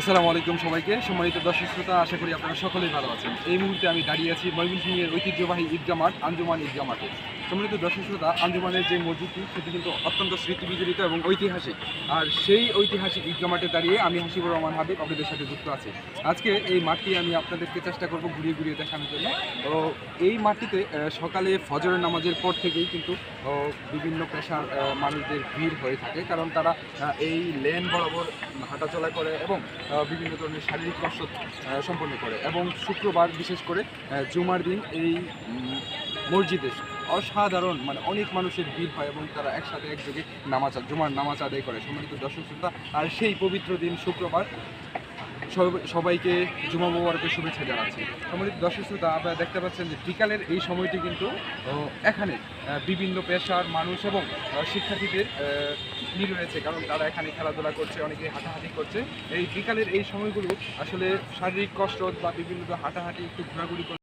আসসালামু আলাইকুম সবাইকে। সম্মানিত দর্শক শ্রোতা, আশা করি আপনারা সকলেই ভালো আছেন। এই মুহূর্তে আমি দাঁড়িয়ে আছি ময়মনসিংহের ঐতিহ্যবাহী ঈদগা মাঠ, আঞ্জুমান ঈদগা মাঠে। সম্মানিত দর্শক শ্রোতা, আঞ্জুমানের যে মসজিদটি, সেটি কিন্তু অত্যন্ত স্মৃতিবিজড়িত এবং ঐতিহাসিক। আর সেই ঐতিহাসিক ঈদগা মাঠে দাঁড়িয়ে আমি হাসিবুর রহমান হাবিব আপনাদের সাথে যুক্ত আছি। আজকে এই মাঠটি আমি আপনাদেরকে চেষ্টা করব ঘুরিয়ে ঘুরিয়ে দেখানোর জন্য। তো এই মাঠটিতে সকালে ফজরের নামাজের পর থেকেই কিন্তু বিভিন্ন পেশার মানুষদের ভিড় হয়ে থাকে। কারণ তারা এই লেন বরাবর হাঁটাচলা করে এবং বিভিন্ন ধরনের শারীরিক কসরত সম্পন্ন করে। এবং শুক্রবার বিশেষ করে জুমার দিন এই মসজিদে অসাধারণ মানে অনেক মানুষের ভিড় হয় এবং তারা একসাথে একযোগে নামাজ, জুমার নামাজ আদায় করে, সম্মানিত দর্শক শ্রোতা। আর সেই পবিত্র দিন শুক্রবার সবাইকে জুমা মোবারকের শুভেচ্ছা জানাচ্ছি। সম্মানিত দর্শক শ্রোতা, আপনারা দেখতে পাচ্ছেন যে বিকালের এই সময়টি কিন্তু এখানে বিভিন্ন পেশার মানুষ এবং শিক্ষার্থীদের ভিড় রয়েছে। কারণ তারা এখানে খেলাধুলা করছে, অনেকে হাঁটাহাঁটি করছে। এই বিকালের এই সময়গুলো আসলে শারীরিক কসরত বা বিভিন্ন হাঁটাহাঁটি, একটু ঘোরাঘুরি